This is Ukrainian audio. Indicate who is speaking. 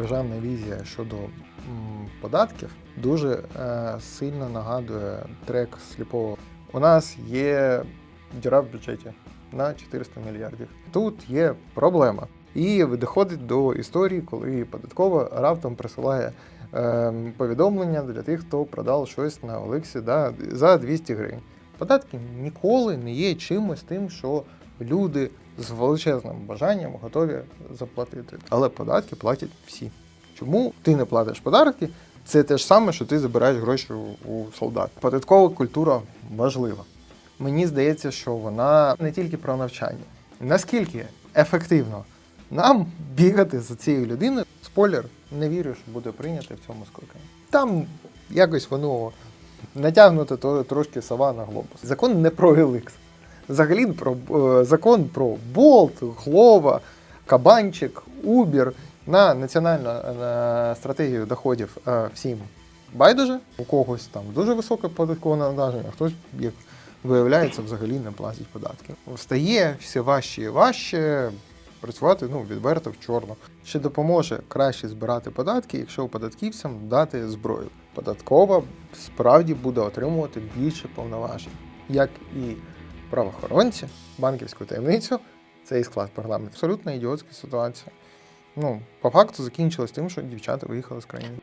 Speaker 1: державна візія щодо податків дуже е, сильно нагадує трек сліпого. У нас є діра в бюджеті на 400 мільярдів. Тут є проблема. І доходить до історії, коли податкова раптом присилає е, повідомлення для тих, хто продав щось на Олексі да, за 200 гривень. Податки ніколи не є чимось тим, що люди з величезним бажанням готові заплатити. Але податки платять всі. Чому ти не платиш податки? Це те ж саме, що ти забираєш гроші у- солдат. Податкова культура важлива. Мені здається, що вона не тільки про навчання. Наскільки ефективно нам бігати за цією людиною? Спойлер, не вірю, що буде прийнято в цьому скликанні. Там якось воно натягнуто трошки сова на глобус. Закон не про Еликс. Взагалі про е, закон про Болт, Глова, Кабанчик, Убір на національну е, стратегію доходів е, всім байдуже. У когось там дуже високе податкове навантаження, а хтось, як виявляється, взагалі не платить податки. Стає все важче і важче працювати ну, відверто в чорно. Ще допоможе краще збирати податки, якщо податківцям дати зброю. Податкова справді буде отримувати більше повноважень, як і правоохоронці, банківську таємницю. Цей склад парламенту абсолютно ідіотська ситуація. Ну, по факту закінчилось тим, що дівчата виїхали з країни.